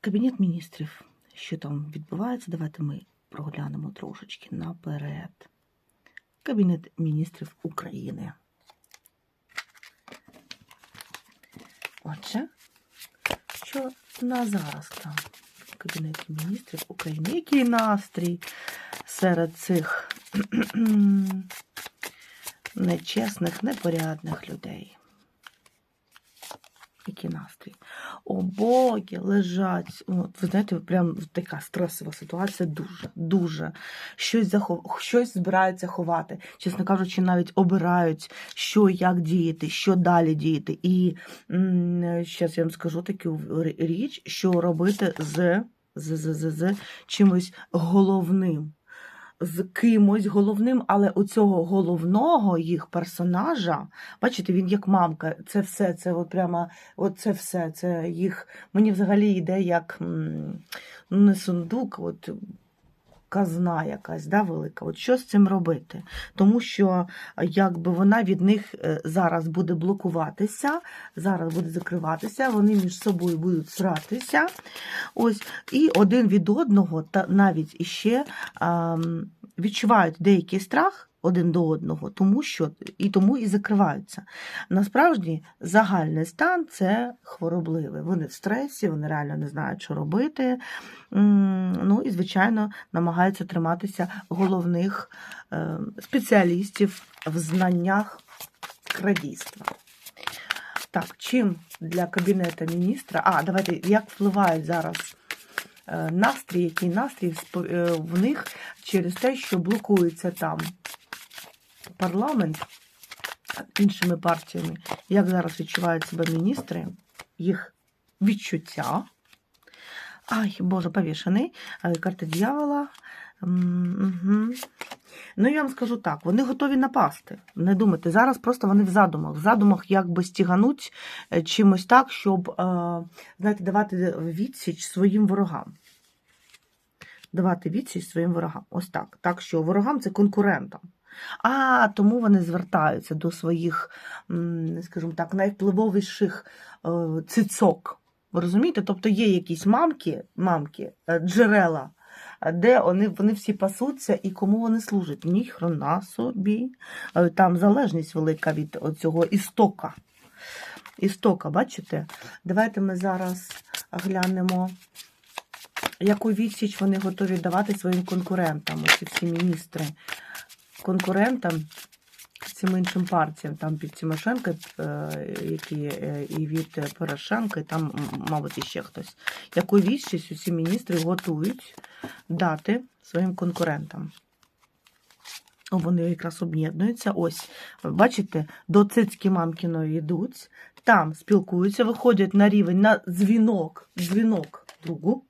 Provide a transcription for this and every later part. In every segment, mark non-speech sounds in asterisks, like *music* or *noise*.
Кабінет міністрів. Що там відбувається? Давайте ми проглянемо трошечки наперед. Кабінет міністрів України. Отже, що на зараз там в Кабінеті міністрів України? Який настрій серед цих *clears throat* нечесних, непорядних людей? Який настрій? О, боги, лежать. От, ви знаєте, прям така стресова ситуація дуже, дуже. Щось, захов... Щось збираються ховати. Чесно кажучи, навіть обирають, що як діяти, що далі діяти. І зараз я вам скажу таку річ, що робити з, з чимось головним. З кимось головним, але у цього головного їх персонажа, бачите, він як мамка. Це все, це от прямо, от це все. Це їх. Мені взагалі йде як ну, не сундук, от казна якась да, велика. От що з цим робити? Тому що якби вона від них е, зараз буде блокуватися, зараз буде закриватися, вони між собою будуть сратися. Ось, і один від одного, та навіть іще відчувають деякий страх. Один до одного, тому що і тому і закриваються. Насправді, загальний стан це хворобливе. Вони в стресі, вони реально не знають, що робити. Ну і, звичайно, намагаються триматися головних е, спеціалістів в знаннях крадійства. Так, чим для Кабінету міністра, а, давайте, як впливають зараз е, настрій, який настрій е, в них через те, що блокується там парламент іншими партіями, як зараз відчувають себе міністри, їх відчуття. Ай, Боже, повішений, карта дьявола. Угу. Ну, я вам скажу так: вони готові напасти. Не думайте, зараз просто вони в задумах. В задумах якби стігануть е, чимось так, щоб, е, знаєте, давати відсіч своїм ворогам. Давати відсіч своїм ворогам. Ось так. Так що ворогам це конкурентам. А тому вони звертаються до своїх, скажімо так, найвпливовіших е, цицок. Ви розумієте? Тобто є якісь мамки, мамки, е, джерела, де вони вони всі пасуться і кому вони служать? Ні, хрона собі. Е, там залежність велика від цього істока. Істока, бачите? Давайте ми зараз глянемо, яку відсіч вони готові давати своїм конкурентам, ось всі міністри конкурентам, цим іншим партіям, там під Тимошенко, е, які е, і від Порошенка, і там, мабуть, іще хтось. Яку відчість усі міністри готують дати своїм конкурентам. Вони якраз об'єднуються. Ось, бачите, до цицьки мамкіної йдуть, там спілкуються, виходять на рівень на дзвінок, дзвінок другу.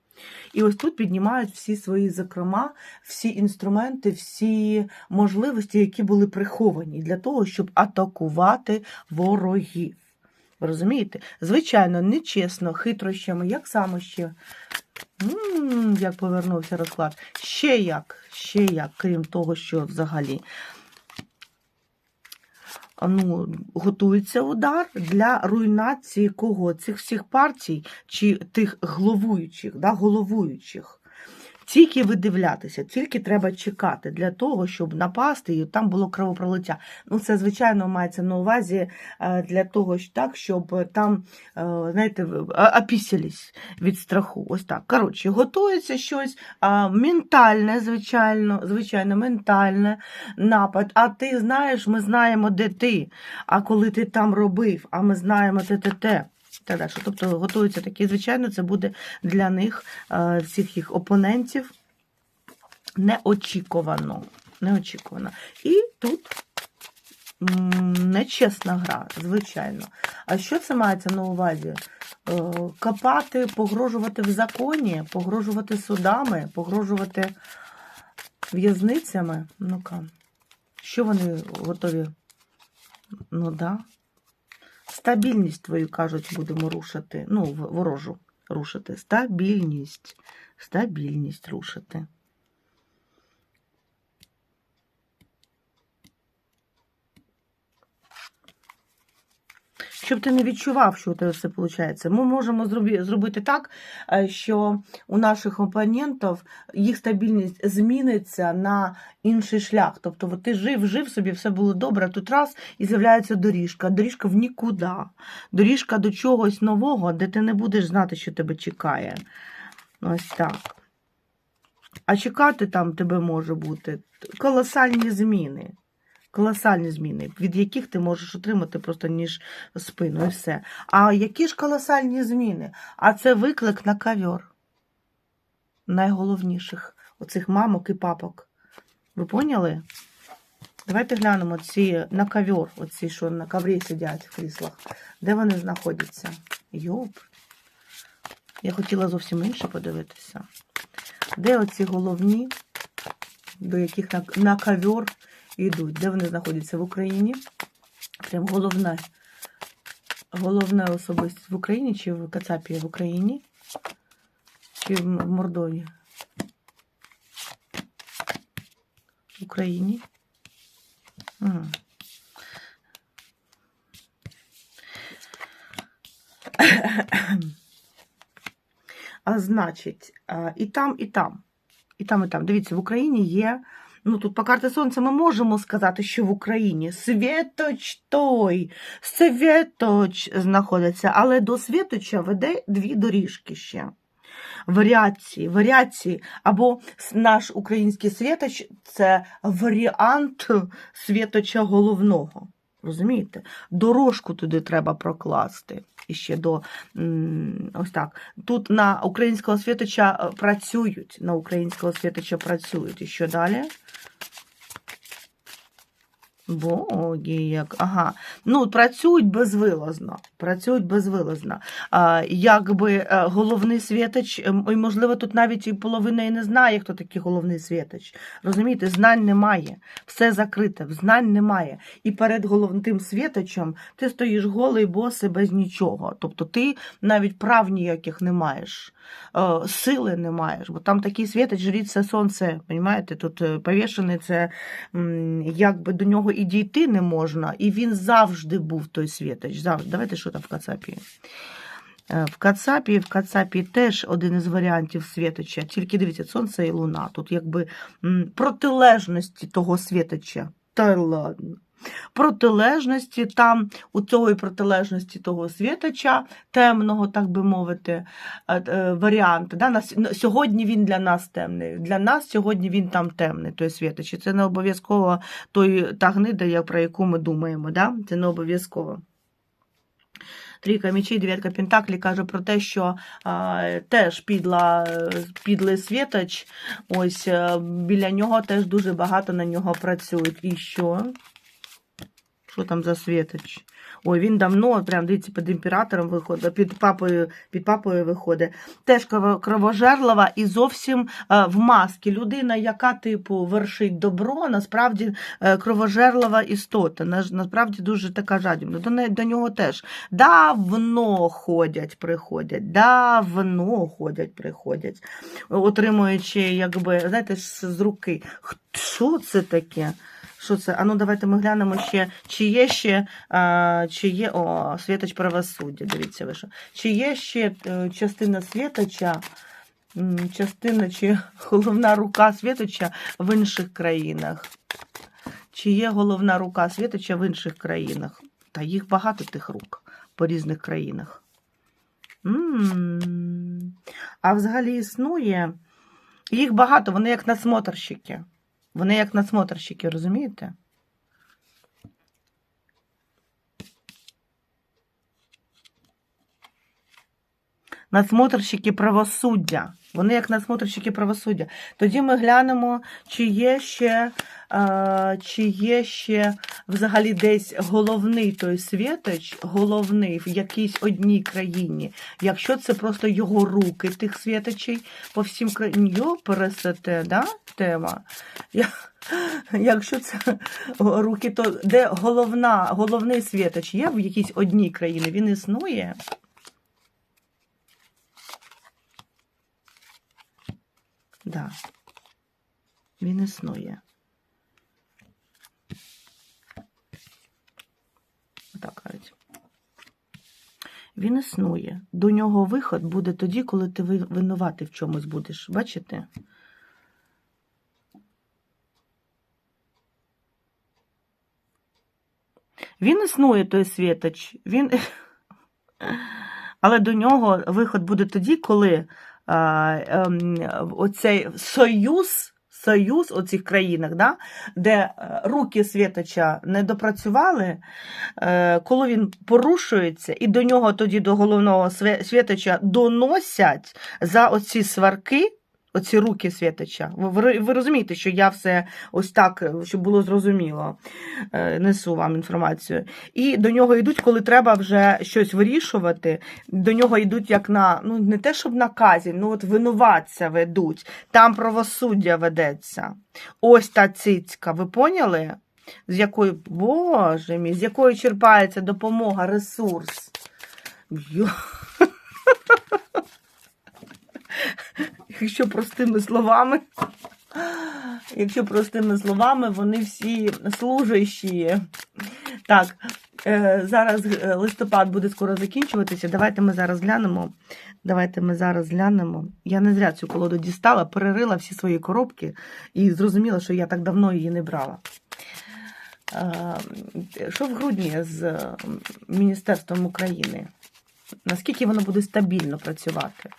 І ось тут піднімають всі свої, зокрема, всі інструменти, всі можливості, які були приховані для того, щоб атакувати ворогів. Розумієте? Звичайно, нечесно, хитрощами, як саме ще. М -м, як повернувся розклад. Ще як, ще як, крім того, що взагалі ну, готується удар для руйнації кого? Цих всіх партій чи тих головуючих, да, головуючих. Тільки видивлятися, тільки треба чекати для того, щоб напасти, і там було кровопролиття. Ну, це, звичайно, мається на увазі е, для того, так, щоб там, е, знаєте, опісялись від страху. Ось так. Коротше, готується щось ментальне, звичайно, звичайно, ментальне напад. А ти знаєш, ми знаємо, де ти. А коли ти там робив, а ми знаємо те-те-те так далі. Тобто готуються такі, звичайно, це буде для них, е, всіх їх опонентів, неочікувано. неочікувано. І тут нечесна гра, звичайно. А що це мається на увазі? Е, копати, погрожувати в законі, погрожувати судами, погрожувати в'язницями. Ну-ка, що вони готові? Ну, да. Стабільність твою, кажуть, будемо рушити. Ну, ворожу рушити. Стабільність. Стабільність рушити. Щоб ти не відчував, що у тебе все виходить. Ми можемо зробити так, е, що у наших опонентів їх стабільність зміниться на інший шлях. Тобто, от ти жив, жив собі, все було добре, тут раз і з'являється доріжка. Доріжка в нікуди. Доріжка до чогось нового, де ти не будеш знати, що тебе чекає. Ось так. А чекати там тебе може бути колосальні зміни. Колосальні зміни, від яких ти можеш отримати просто ніж спину і все. А які ж колосальні зміни? А це виклик на ковер. Найголовніших оцих мамок і папок. Ви поняли? Давайте глянемо ці на ковер, оці, що на коврі сидять в кріслах. Де вони знаходяться? Йоп. Я хотіла зовсім інше подивитися. Де оці головні, до яких на, на ковер йдуть? Де вони знаходяться? В Україні? Прям головне. Головне особистість в Україні чи в Кацапі в Україні? Чи в Мордові? В Україні? Ага. А значить, і там, і там. І там, і там. Дивіться, в Україні є. Ну, тут по карті сонця ми можемо сказати, що в Україні Світоч той, Світоч знаходиться, але до Світоча веде дві доріжки ще. Варіації, варіації, або наш український світоч це варіант світоча головного. Розумієте? Дорожку туди треба прокласти. І ще до ось так. Тут на українського світоча е, працюють. На українського світоча працюють. І що далі? Боги, як. Ага. Ну, працюють безвилазно. Працюють безвилазно. А, якби е, головний світоч, ем, і, можливо, тут навіть і половина і не знає, хто такий головний світоч. Розумієте, знань немає. Все закрите, знань немає. І перед головним світочем ти стоїш голий, босий, без нічого. Тобто ти навіть прав ніяких не маєш, е, сили не маєш, бо там такий світоч, жріть це сонце, розумієте? Тут е, повішений, це якби до нього і дійти не можна, і він завжди був той світоч. Завжди. Давайте що там в Кацапі. Е, В Кацапі, в Кацапі теж один із варіантів світоча. Тільки дивіться, сонце і луна. Тут якби протилежності того світоча. Та ладно. Протилежності там, у цього протилежності того світоча, темного, так би мовити, е, е, варіант. Да? на- Сьогодні він для нас темний. Для нас сьогодні він там темний, той світоч. І це не обов'язково той, та гнида, про яку ми думаємо. Да? Це не обов'язково. Трійка мечей, дев'ятка пентаклі каже про те, що а, теж підла, підлий світоч, ось е, біля нього теж дуже багато на нього працюють. І що? Що там за світоч? Ой, він давно, прям дивіться, під імператором виходить, під папою, під папою виходить. Теж крово- кровожерлива і зовсім е, в маски. Людина, яка, типу, вершить добро, насправді е, кровожерлива істота. На- Насправді дуже така жадібна. До, до нього теж давно ходять, приходять, давно ходять, приходять, отримуючи, якби, знаєте, з руки. Що це таке? Що це? А ну давайте ми глянемо ще, чи є ще, а, чи є, о, світоч правосуддя, дивіться ви що. Чи є ще е, частина світоча, частина чи головна рука світоча в інших країнах? Чи є головна рука світоча в інших країнах? Та їх багато тих рук по різних країнах. М. А взагалі існує. Їх багато, вони як надсмотрщики. Вони як надсмотрщики, розумієте? Надсмотрщики правосуддя. Вони як надсмотрщики правосуддя. Тоді ми глянемо, чи є ще, чи є ще взагалі десь головний той світоч, головний в якійсь одній країні. Якщо це просто його руки тих світочей по всім країнам. Йо, пересете, да? Тема. Якщо це руки, то де головна, головний світоч є в якійсь одній країні, він існує. Да. Він існує. Отак кажуть. Він існує. До нього виход буде тоді, коли ти ви- винуватий в чомусь будеш. Бачите? Він існує, той світоч. Він... *laughs* Але до нього виход буде тоді, коли а, ем, оцей союз, союз у цих країнах, да, де е, руки Святоча не допрацювали, е, коли він порушується, і до нього тоді до головного Святоча доносять за оці сварки. Оці руки світоча. Ви, ви, розумієте, що я все ось так, е, щоб було зрозуміло, е, несу вам інформацію. І до нього йдуть, коли треба вже щось вирішувати. До нього йдуть як на ну не те, щоб на казі, ну от винуватця ведуть. Там правосуддя ведеться. Ось та цицька. Ви поняли? З якою, боже мій, з якої черпається допомога, ресурс. Йо. Якщо простими словами, якщо простими словами, вони всі служащі. Так, е, зараз е, листопад буде скоро закінчуватися. Давайте ми зараз глянемо. Давайте ми зараз глянемо. Я не зря цю колоду дістала, перерила всі свої коробки і зрозуміла, що я так давно її не брала. Е, Що в грудні з Міністерством України? Наскільки воно буде стабільно працювати?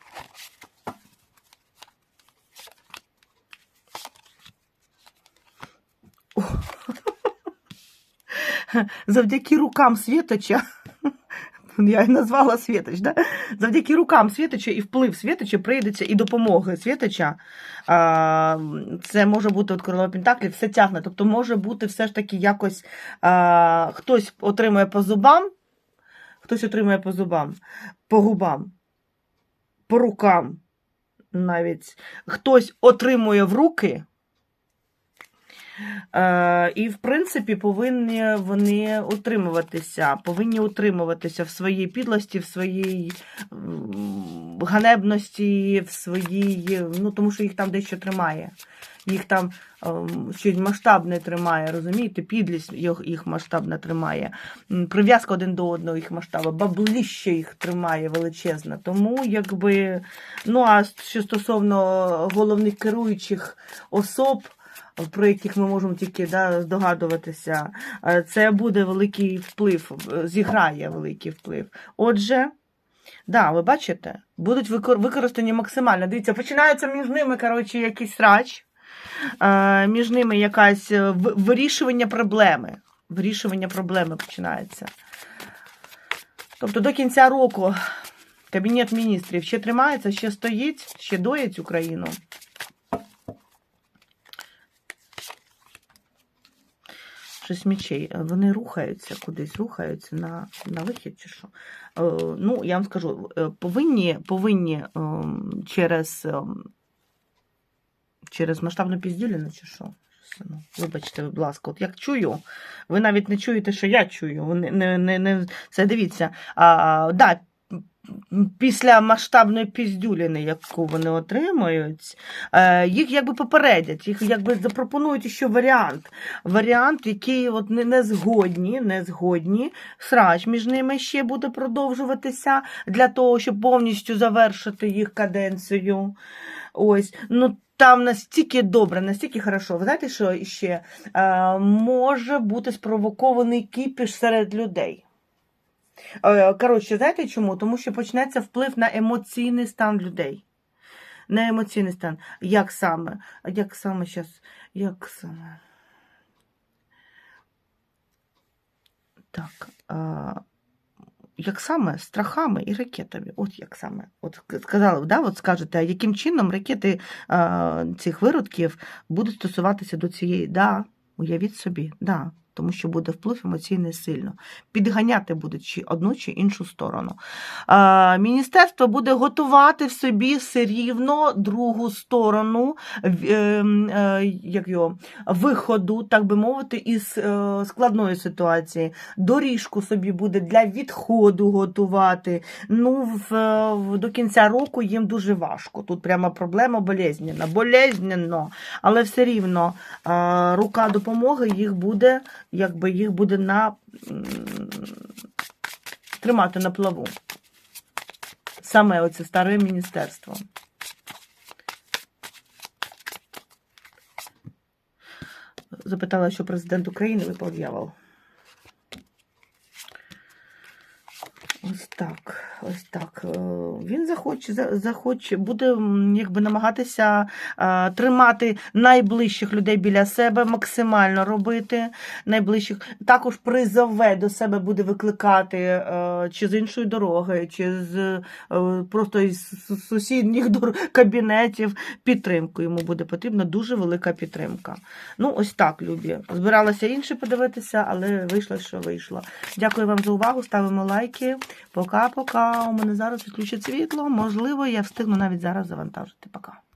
*laughs* Завдяки рукам Світоча, *laughs* я назвала Світоч, да? завдяки рукам Світоча і вплив Світоча прийдеться і допомоги Світоча. Це може бути от королева Пентаклів, все тягне. Тобто може бути все ж таки якось хтось отримує по зубам, хтось отримує по зубам, по губам, по рукам навіть. Хтось отримує в руки. Е, і, в принципі, повинні вони утримуватися, повинні утримуватися в своїй підлості, в своїй ганебності, в своїй, ну, тому що їх там дещо тримає. Їх там ем, щось масштабне тримає, розумієте? Підлість їх, масштабно тримає. Прив'язка один до одного їх масштабу, баблище їх тримає величезне. Тому, якби, ну а що стосовно головних керуючих особ, про яких ми можемо тільки да, здогадуватися, е, це буде великий вплив, е, зіграє великий вплив. Отже, да, ви бачите, будуть використані максимально. Дивіться, починається між ними, коротше, якийсь срач, е, між ними якась вирішування проблеми. Вирішування проблеми починається. Тобто до кінця року Кабінет міністрів ще тримається, ще стоїть, ще доїть Україну. Щось мечей. Вони рухаються кудись, рухаються на, на вихід чи що. Е, ну, я вам скажу, е, повинні, повинні ем, через, ем, через масштабну піздюліну чи що. Вибачте, будь ласка, от як чую, ви навіть не чуєте, що я чую. Не, не, не, це дивіться. А, да, після масштабної піздюліни, яку вони отримують, е, їх якби попередять, їх якби запропонують ще варіант. Варіант, який от не, не згодні, не згодні. Срач між ними ще буде продовжуватися для того, щоб повністю завершити їх каденцію. Ось, ну. Там настільки добре, настільки хорошо. Ви знаєте, що ще е, може бути спровокований кіпіш серед людей. Е, Коротше, знаєте чому? Тому що почнеться вплив на емоційний стан людей. На емоційний стан. Як саме? Як саме зараз? Як саме? Так. А, як саме страхами і ракетами. От як саме. От сказали, да, от скажете, яким чином ракети а, цих виродків будуть стосуватися до цієї? Да, уявіть собі, да. Тому що буде вплив емоційний сильно. Підганяти будуть чи одну чи іншу сторону. Міністерство буде готувати в собі все рівно другу сторону е, е, як його, виходу, так би мовити, із е, складної ситуації. Доріжку собі буде для відходу готувати. Ну, в, до кінця року їм дуже важко. Тут прямо проблема болезненна. Болезненно, але все рівно рука допомоги їх буде, якби їх буде на тримати на плаву. саме оце старе міністерство. Запитала, що президент України випав дьявол. Ось так, ось так. Е, Він захоче, захоче, буде якби намагатися тримати найближчих людей біля себе, максимально робити найближчих. Також призове до себе буде викликати е, чи з іншої дороги, чи з е, просто із сусідніх кабінетів підтримку. Йому буде потрібна дуже велика підтримка. Ну, ось так, любі. Збиралася інше подивитися, але вийшло, що вийшло. Дякую вам за увагу. Ставимо лайки. Пока-пока. У мене зараз відключить світло. Можливо, я встигну навіть зараз завантажити. Пока.